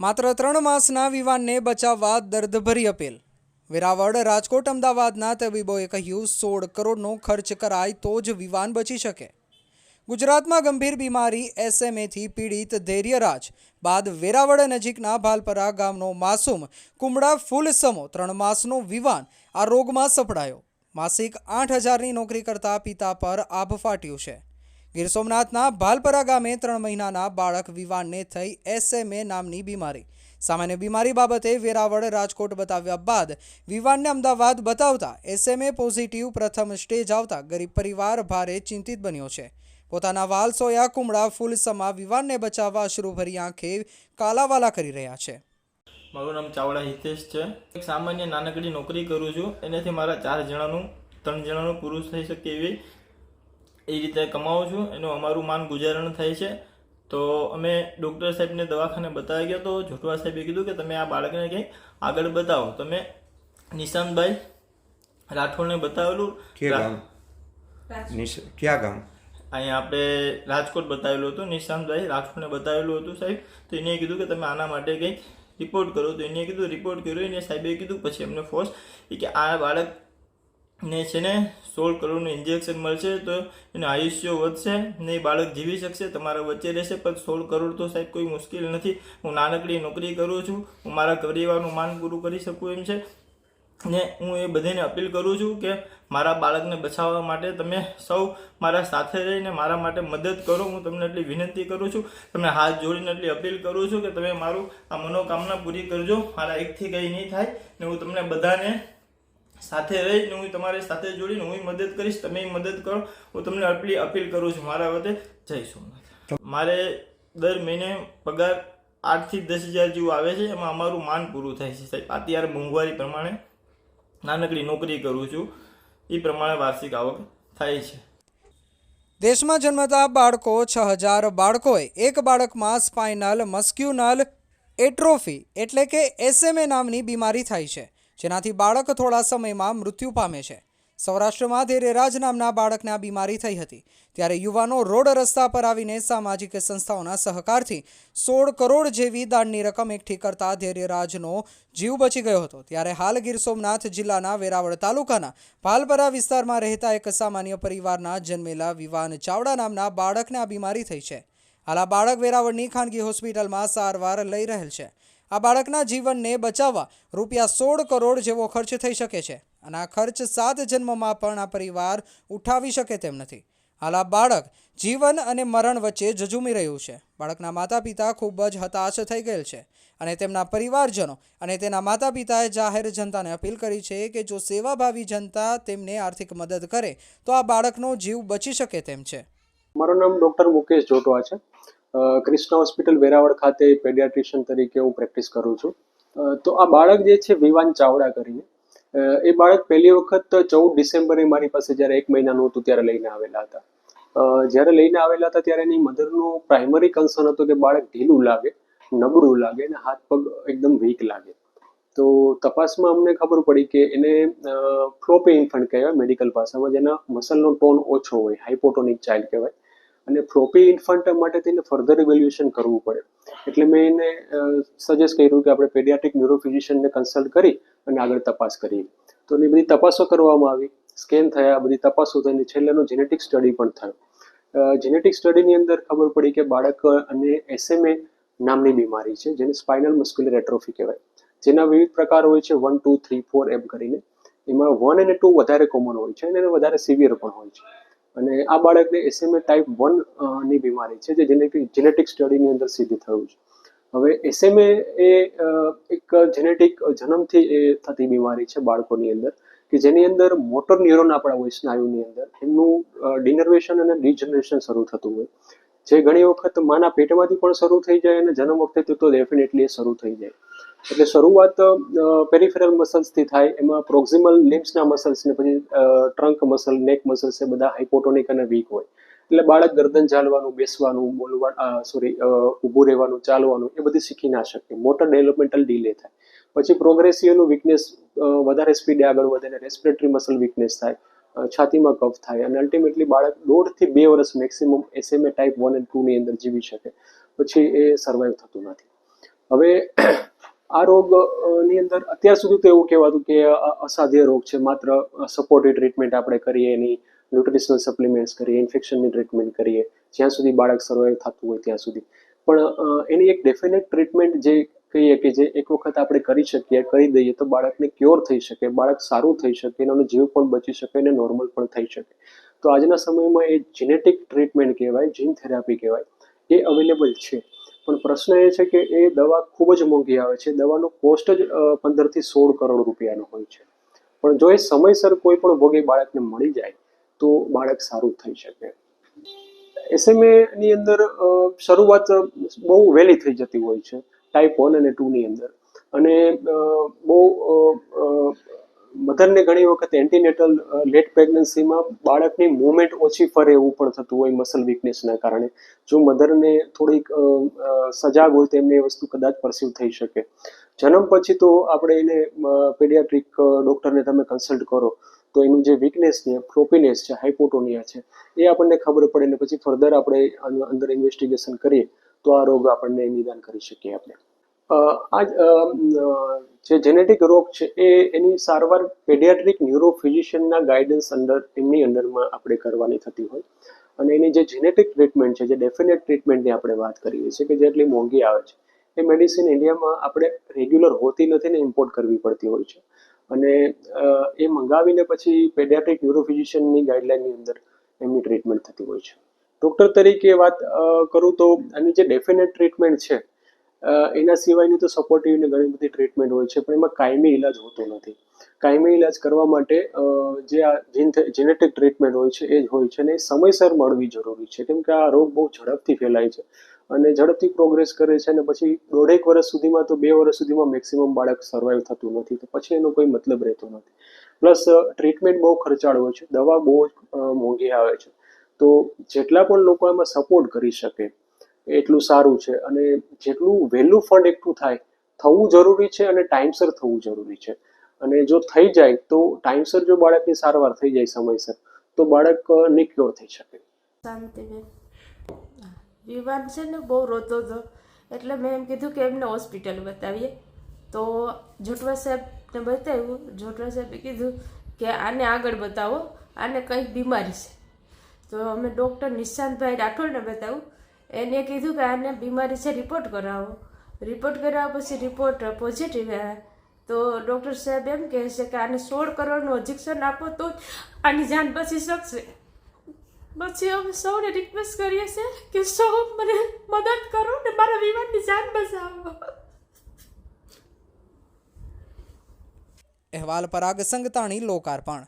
માત્ર ત્રણ માસના વિવાનને બચાવવા દર્દભરી અપીલ. વેરાવળ, રાજકોટ, અમદાવાદના તબીબોએ કહ્યું, સોળ કરોડનો ખર્ચ કરાય તો જ વિવાન બચી શકે. ગુજરાતમાં ગંભીર બીમારી એસએમએથી પીડિત ધૈર્યરાજ. બાદ વેરાવળ નજીકના ભાલપરા ગામનો માસૂમ કુમડા ફૂલ સમો ત્રણ માસનો વિવાન આ રોગમાં સપડાયો. માસિક આઠ હજારની નોકરી કરતા પિતા પર આભ ફાટ્યું છે. ગીર સોમનાથના ભાલપરા ગામે ત્રણ મહિનાના બાળક વિવાનને થઈ એસએમએ નામની બીમારી. સામાન્ય બીમારી બાબતે વેરાવળ રાજકોટ બતાવ્યા બાદ વિવાનને અમદાવાદ બતાવતા એસએમએ પોઝિટિવ પ્રથમ સ્ટેજ આવતા ગરીબ પરિવાર ભારે ચિંતિત બન્યો છે. પોતાના વાલ સોયા, કુમળા ફૂલ સમા વિવાનને બચાવવા અશ્રુભરી આંખે કાલાવાલા કરી રહ્યા છે. મારું નામ ચાવડા હિતેશ છે. એક સામાન્ય નાનકડી નોકરી કરું છું. એનાથી મારા ચાર જણાનું, ત્રણ જણાનું પુરુષ થઈ શકે એવી એ રીતે કમાવું છું. એનું અમારું માન ગુજારણ થાય છે. તો અમે ડૉક્ટર સાહેબને દવાખાને બતાવી ગયા તો જોટવા સાહેબે કીધું કે તમે આ બાળકને ક્યાંય આગળ બતાવો. તમે નિશાંતભાઈ રાઠોડને બતાવેલું. ક્યાં ગામ? અહીંયા આપણે રાજકોટ બતાવેલું હતું. નિશાંતભાઈ રાઠોડને બતાવેલું હતું સાહેબ. તો એને કીધું કે તમે આના માટે કંઈક રિપોર્ટ કરો. તો એને કીધું રિપોર્ટ કર્યો. એને સાહેબે કીધું પછી અમને ફોર્સ કે આ બાળકને છે ને સોળ કરોડનું ઇન્જેક્શન મળશે તો એનું આયુષ્ય વધશે ને બાળક જીવી શકશે, તમારા વચ્ચે રહેશે. પણ સોળ કરોડ તો સાહેબ કોઈ મુશ્કેલ નથી. હું નાનકડી નોકરી કરું છું, હું મારા પરિવારનું માન પૂરું કરી શકું એમ છે. ને હું એ બધાને અપીલ કરું છું કે મારા બાળકને બચાવવા માટે તમે સૌ મારા સાથે રહીને મારા માટે મદદ કરો. હું તમને એટલી વિનંતી કરું છું. તમને હાથ જોડીને એટલી અપીલ કરું છું કે તમે મારું આ મનોકામના પૂરી કરજો. મારા એકથી કંઈ નહીં થાય ને હું તમને બધાને સાથે રહીને હું તમારી સાથે જોડીને હું મદદ કરીશ, તમે મદદ કરો. હું તમને એટલી અપીલ કરું છું મારા વતે. જય સોમનાથ. મારે દર મહિને પગાર આઠથી દસ હજાર જેવું આવે છે, એમાં અમારું માન પૂરું થાય છે. સાહેબ, અત્યારે મોંઘવારી પ્રમાણે નાનકડી નોકરી કરું છું. એ પ્રમાણે વાર્ષિક આવક થાય છે. દેશમાં જન્મતા બાળકો છ હજાર બાળકોએ એક બાળકમાં સ્પાઇનલ મસ્ક્યુનલ એટ્રોફી એટલે કે એસએમએ નામની બીમારી થાય છે. જેનાથી બાળક થોડા સમયમાં મૃત્યુ પામે છે. સૌરાષ્ટ્રમાં ધૈર્યરાજ નામના બાળકને બીમારી થઈ હતી. ત્યારે યુવાનો રોડ રસ્તા પર આવીને સામાજિક સંસ્થાઓના સહકારથી સોળ કરોડ જેવી દાનની રકમ એકઠી કરતા ધૈર્યરાજનો જીવ બચી ગયો હતો. ત્યારે હાલ ગીર સોમનાથ જિલ્લાના વેરાવળ તાલુકાના ભાલપરા વિસ્તારમાં રહેતા એક સામાન્ય પરિવારના જન્મેલા વિવાન ચાવડા નામના બાળકને આ બીમારી થઈ છે. હાલ આ બાળક વેરાવળની ખાનગી હોસ્પિટલમાં સારવાર લઈ રહેલ છે. આ બાળકના જીવનને બચાવવા રૂપિયા સોળ કરોડ જેવો ખર્ચ થઈ શકે છે અને આ ખર્ચ સાત જન્મમાં પણ આ પરિવાર ઉઠાવી શકે તેમ નથી. હાલ આ બાળક જીવન અને મરણ વચ્ચે જજુમી રહ્યું છે. બાળકના માતા પિતા ખૂબ જ હતાશ થઈ ગયેલ છે અને તેમના પરિવારજનો અને તેના માતા પિતાએ જાહેર જનતાને અપીલ કરી છે કે જો સેવાભાવી જનતા તેમને આર્થિક મદદ કરે, તો આ બાળકનો જીવ બચી શકે તેમ છે. મારું નામ ડૉક્ટર મુકેશ જોટવા છે. ક્રિષ્ના હોસ્પિટલ વેરાવળ ખાતે પેડિયાટ્રિશિયન તરીકે હું પ્રેક્ટિસ કરું છું. તો આ બાળક જે છે વિવાન ચાવડા કરીને એ બાળક પહેલી વખત ચૌદ ડિસેમ્બરે મારી પાસે જ્યારે એક મહિનાનું હતું ત્યારે લઈને આવેલા હતા. જ્યારે લઈને આવેલા હતા ત્યારે એની મધરનું પ્રાઇમરી કન્સર્ન હતું કે બાળક ઢીલું લાગે, નબળું લાગે અને હાથ પગ એકદમ વીક લાગે. તો તપાસમાં અમને ખબર પડી કે એને ફ્લોપે ઇન્ફન્ટ કહેવાય મેડિકલ ભાષામાં, જેના મસલનો ટોન ઓછો હોય હાઇપોટોનિક ચાઇલ્ડ કહેવાય. અને ફ્લોપી ઇન્ફન્ટ માટે તેને ફર્ધર ઇવેલ્યુએશન કરવું પડે. એટલે મેં એને સજેસ્ટ કર્યું કે આપણે પેડિયાટ્રિક ન્યુરોફિઝિશિયનને કન્સલ્ટ કરી અને આગળ તપાસ કરીએ. તો એની બધી તપાસો કરવામાં આવી સ્કેન થયા બધી તપાસો થઈને છેલ્લેનો જેનેટિક સ્ટડી પણ થયો. જેનેટિક સ્ટડીની અંદર ખબર પડી કે બાળક અને એસએમએ નામની બીમારી છે, જેને સ્પાઇનલ મસ્ક્યુલર એટ્રોફી કહેવાય. જેના વિવિધ પ્રકાર હોય છે વન ટુ થ્રી ફોર એમ કરીને. એમાં વન અને ટુ વધારે કોમન હોય છે અને વધારે સિવિયર પણ હોય છે. અને આ બાળકને એસએમએ ટાઈપ વનની બીમારી છે, જે જેનેટિક જેનેટિક સ્ટડીની અંદર સિદ્ધ થયું છે. હવે એસએમએ એ એક જેનેટિક જન્મથી એ થતી બીમારી છે બાળકોની અંદર, કે જેની અંદર મોટર ન્યુરોન આપણા હોય સ્નાયુની અંદર, એમનું ડિનર્વેશન અને ડિજનરેશન શરૂ થતું હોય. જે ઘણી વખત માના પેટમાંથી પણ શરૂ થઈ જાય અને જન્મ વખતે તો ડેફિનેટલી શરૂ થઈ જાય. એટલે શરૂઆત પેરિફેરલ મસલ્સથી થાય, એમાં પ્રોક્સિમલ લિમ્સના મસલ્સ ને પછી ટ્રંક મસલ નેક મસલ્સ એ બધા હાઇપોટોનિક અને વીક હોય. એટલે બાળક ગરદન ચાલવાનું બેસવાનું, બોલવા સોરી ઊભું રહેવાનું, ચાલવાનું, એ બધી શીખી ના શકે. મોટર ડેવલપમેન્ટલ ડીલે થાય. પછી પ્રોગ્રેસિવનું વીકનેસ વધારે સ્પીડે આગળ વધે અને રેસ્પિરેટરી મસલ વીકનેસ થાય છાતીમાં કફ થાય અને અલ્ટિમેટલી બાળક દોઢથી બે વર્ષ maximum SMA type one and ટુની અંદર જીવી શકે. પછી એ સર્વાઈવ થતું નથી. હવે આ રોગની અંદર અત્યાર સુધી તો એવું કહેવાતું કે અસાધ્ય રોગ છે. માત્ર સપોર્ટિવ ટ્રીટમેન્ટ આપણે કરીએ, એની ન્યુટ્રિશનલ સપ્લિમેન્ટ્સ કરીએ ઇન્ફેક્શનની ટ્રીટમેન્ટ કરીએ, જ્યાં સુધી બાળક સર્વાઈવ થતું હોય ત્યાં સુધી. પણ એની એક ડેફિનેટ ટ્રીટમેન્ટ જે કહીએ કે જે એક વખત આપણે કરી શકીએ, કરી દઈએ, તો બાળકને ક્યોર થઈ શકે, બાળક સારું થઈ શકે એનો જીવ પણ બચી શકે, અને નોર્મલ પણ થઈ શકે. તો આજના સમયમાં એ જીનેટિક ટ્રીટમેન્ટ કહેવાય જીન થેરાપી કહેવાય, એ અવેલેબલ છે. પણ પ્રશ્ન એ છે કે એ દવા ખૂબ જ મોંઘી આવે છે. દવાનો કોસ્ટ જ પંદરથી સોળ કરોડ રૂપિયાનો હોય છે. પણ જો એ સમયસર કોઈ પણ ભોગે બાળકને મળી જાય, તો બાળક સારું થઈ શકે. એસએમએ ની અંદર શરૂઆત બહુ વહેલી થઈ જતી હોય છે ટાઈપ વન અને ટુની અંદર. અને બહુ મધરને ઘણી વખત એન્ટીનેટલ લેટ પ્રેગ્નન્સીમાં બાળકની મુવમેન્ટ ઓછી ફરે એવું પણ થતું હોય મસલ વીકનેસના કારણે. જો મધરને થોડીક સજાગ હોય તો એમને એ વસ્તુ કદાચ પરસીવ થઈ શકે. જન્મ પછી તો આપણે એને પેડિયાટ્રિક ડૉક્ટરને તમે કન્સલ્ટ કરો, તો એનું જે વીકનેસ છે પ્રોપિનેસ છે હાઇપોટોનિયા છે, એ આપણને ખબર પડે ને પછી ફર્ધર આપણે અંદર ઇન્વેસ્ટિગેશન કરીએ, તો આ રોગ આપણને નિદાન કરી શકીએ આપણે. આ જે જેનેટિક રોગ છે, એ એની સારવાર પેડિયાટ્રિક ન્યુરો ફિઝિશિયનના ગાઈડન્સ અંડર એમની અંડરમાં આપણે કરવાની થતી હોય. અને એની જે જેનેટિક ટ્રીટમેન્ટ છે, જે ડેફિનેટ ટ્રીટમેન્ટની આપણે વાત કરીએ છીએ કે જે એટલી મોંઘી આવે છે, એ મેડિસિન ઇન્ડિયામાં આપણે રેગ્યુલર હોતી નથી ને ઇમ્પોર્ટ કરવી પડતી હોય છે. અને એ મંગાવીને પછી પેડિયાટ્રિક ન્યુરોફિઝિશિયનની ગાઈડલાઇનની અંદર એમની ટ્રીટમેન્ટ થતી હોય છે. ડૉક્ટર તરીકે વાત કરું તો એની જે ડેફિનેટ ટ્રીટમેન્ટ છે એના સિવાયની તો સપોર્ટિવની ઘણી બધી ટ્રીટમેન્ટ હોય છે, પણ એમાં કાયમી ઇલાજ હોતો નથી. કાયમી ઇલાજ કરવા માટે જે આ જીન જેનેટિક ટ્રીટમેન્ટ હોય છે, એ જ હોય છે અને એ સમયસર મળવી જરૂરી છે. કેમ કે આ રોગ બહુ ઝડપથી ફેલાય છે અને ઝડપથી પ્રોગ્રેસ કરે છે અને પછી દોઢેક વર્ષ સુધીમાં તો બે વર્ષ સુધીમાં મેક્સિમમ બાળક સર્વાઈવ થતું નથી, તો પછી એનો કોઈ મતલબ રહેતો નથી. પ્લસ ટ્રીટમેન્ટ બહુ ખર્ચાળ હોય છે, દવા બહુ જ મોંઘી આવે છે. તો જેટલા પણ લોકો એમાં સપોર્ટ કરી શકે એટલું સારું છે. અને જેટલું વહેલું ફંડ એકઠું થાય, થવું જરૂરી છે અને ટાઈમસર થવું જરૂરી છે. અને જો થઈ જાય તો ટાઈમસર જો બાળકની સારવાર થઈ જાય સમયસર, તો બાળક નિક્યોર થઈ શકે. શાંતિબેન છે ને બહુ રોતો હતો. એટલે મેં એમ કીધું કે એમને હોસ્પિટલ બતાવીએ. તો જોટવા સાહેબને બતાવ્યું. જોટવા સાહેબે કીધું કે આને આગળ બતાવો, આને કંઈક બીમારી છે. તો અમે ડૉક્ટર નિશાંતભાઈ રાઠોડને બતાવ્યું. એને કીધું કે આને બીમારી છે રિપોર્ટ કરાવો. રિપોર્ટ કરાવ્યા પછી રિપોર્ટ પોઝિટિવ આવ્યા તો ડૉક્ટર સાહેબ એમ કહે છે કે આને સોળ કરોડનું ઇન્જેક્શન આપો તો આની જાન બચી શકશે. પછી અમે સૌને રિક્વેસ્ટ કરીએ છીએ કે સૌ મને મદદ કરો ને મારા વિમાનની જાન બચાવો. અહેવાલ પરાગ સંગતાણી, લોકાર્પણ.